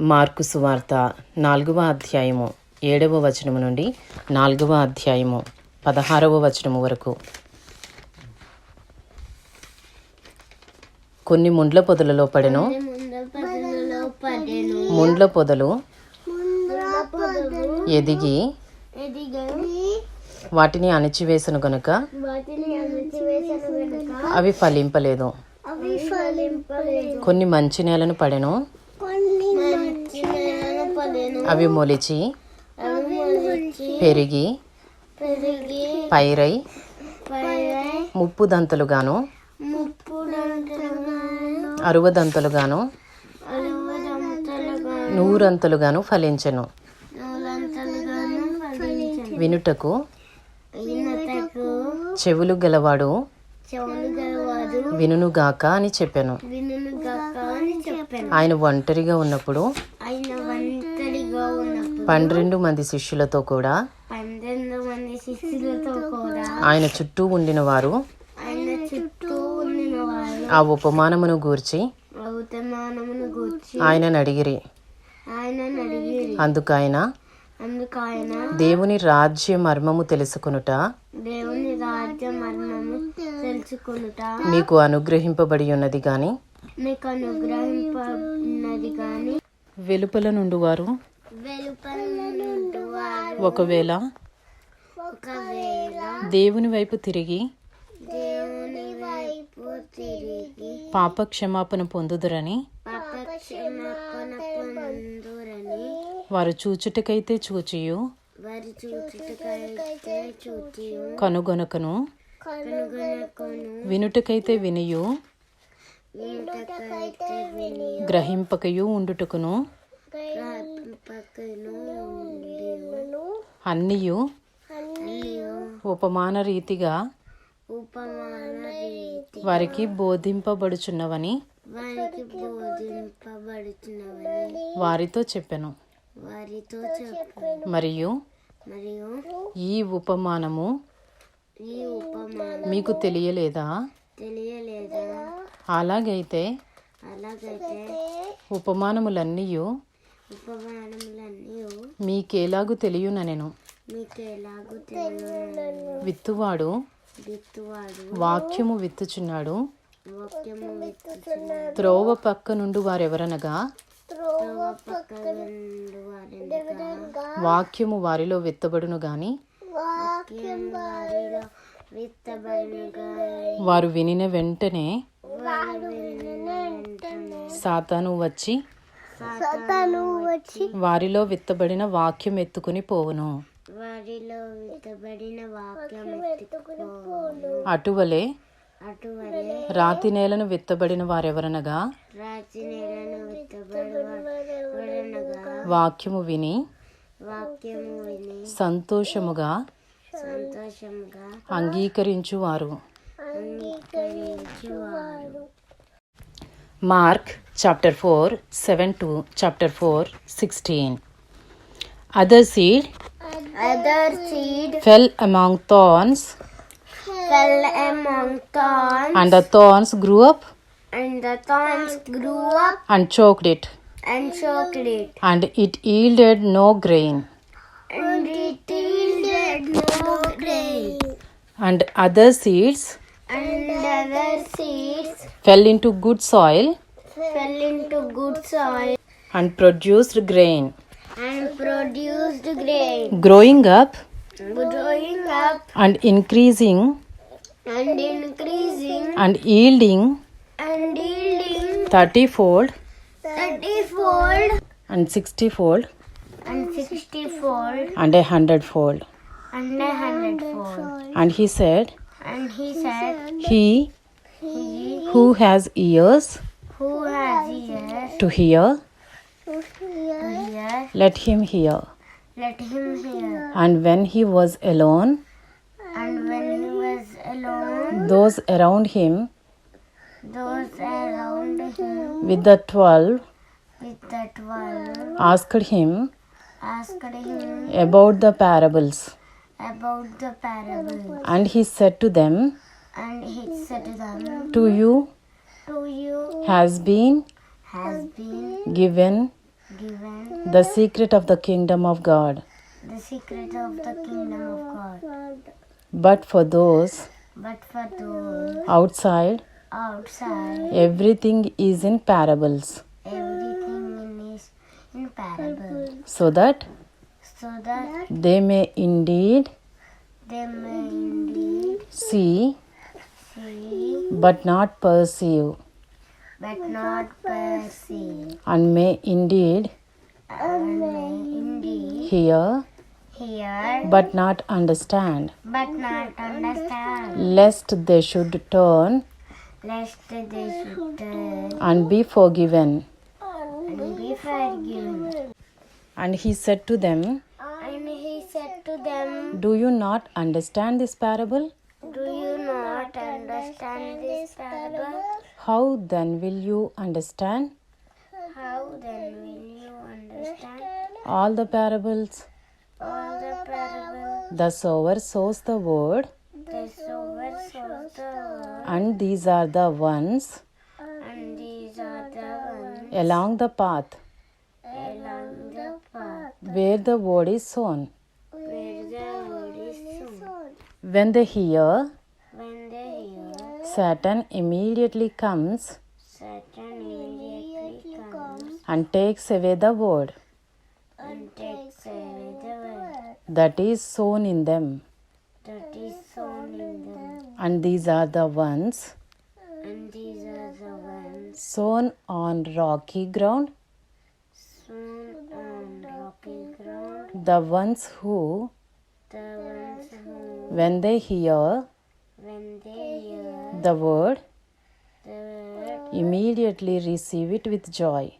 Mark సువార్త నాలుగవ అధ్యాయము ఏడవ వచనము నుండి నాలుగవ అధ్యాయము పదహారవ వచనము వరకు. కొన్ని ముండ్ల పొదలలో పడెను. ముండ్ల పొదలు ఎదిగి వాటిని అణిచివేసను గనుక. అవి ఫలింపలేదు. కొన్ని మంచి నేలను పడెను. అవి మొలిచి పెరిగి పైరై ముప్పు దంతలుగాను అరువదంతలుగాను నూరంతలుగాను ఫలించను. వినుటకు చెవులు గలవాడు వినుగాక అని చెప్పాను. ఆయన ఒంటరిగా ఉన్నప్పుడు పన్నెండు మంది శిష్యులతో కూడా. పన్నెండు మంది శిష్యులతో కూడా. ఆయన చుట్టూ ఉండిన వారు ఆయన చుట్టూ ఉండిన వారు ఆ ఉపమానమును గూర్చి గూర్చి ఆయనను అడిగిరి. ఆయన అడిగిరి. అందుకు ఆయన ఆయన దేవుని రాజ్య మర్మము తెలుసుకొనుట దేవుని రాజ్య మర్మము తెలుసుకొనుట. మీకు అనుగ్రహింపబడి ఉన్నది గాని మీకు అనుగ్రహింపన్నది కానీ వెలుపల నుండి వారు వెలుపల నుండి వారు ఒకవేళ దేవుని వైపు తిరిగి పాప క్షమాపణ పొందుదురని వారు చూచుటకైతే చూచియు కనుగొనకను. వినుటకైతే వినియు గ్రహింపకయు ఉండుటకును. అన్నియు ఉపమాన రీతిగా వారికి బోధింపబడుచున్నవని వారితో చెప్పాను. మరియు ఈ ఉపమానము మీకు తెలియలేదా? అలాగైతే ఉపమానములన్నీ మీకేలాగు తెలియననెను విత్తువాడు. వాక్యము విత్తుచున్నాడు. త్రోవ పక్క నుండి వారెవరనగా? వాక్యము వారిలో విత్తబడును గాని? వారు వినిన వెంటనే సాతాను వచ్చి వారిలో విత్తబడిన వాక్యం ఎత్తుకుని పోవును. వారిలో విత్తబడిన వాక్యం ఎత్తుకుపోను అటువలే అటువలే రాతి నేలను విత్తబడిన వారెవరనగా? వాక్యము విని వాక్యము విని సంతోషముగా అంగీకరించువారు. Mark chapter 4 7 to chapter 4 16 other seed other seed fell among thorns. fell among thorns. And the thorns grew up and the thorns grew up and choked it. and choked it. And it yielded no grain. And it yielded no grain. And other seeds and other seeds fell into good soil fell into good soil and produced grain. and produced grain, growing up. Growing up. And increasing. And increasing. And yielding. And yielding. Thirtyfold. Thirty-fold. And sixtyfold. And sixty-fold. And a hundredfold. And a hundredfold. and he said. And he said, he He who has ears. who has ears to hear to hear, let him hear let him hear. and when he was alone And when he was alone, those around him those around him with the twelve with the twelve asked him asked him about the parables about the parables. and he said to them And he said to them, to you To you has been has been given given the secret of the kingdom of God. the secret of the kingdom of God. But for those But for those outside, outside, everything is in parables, everything is in parable, so that so that they may indeed they may indeed see see but not perceive, but not perceive, and may indeed and may indeed hear hear but not understand, but not understand, lest they should turn lest they should turn and be forgiven. and be forgiven. And he said to them, And he said to them, Do you not understand this parable? Do you not understand this parable? How then will you understand How then will you understand all the parables? all the parables? The sower sows the word, The sower sows the word, and these are the ones and these are the ones along the path along the path where the word is sown. where the word is sown. When they hear, When they hear, Satan immediately comes. Satan immediately comes. And takes away the word and takes away the word that is sown in them. that is sown in them. And these are the ones. And these are the ones. Sown on rocky ground, sown on rocky ground, the ones who, the ones who, when they hear when they hear the word, immediately receive it with joy. immediately receive joy.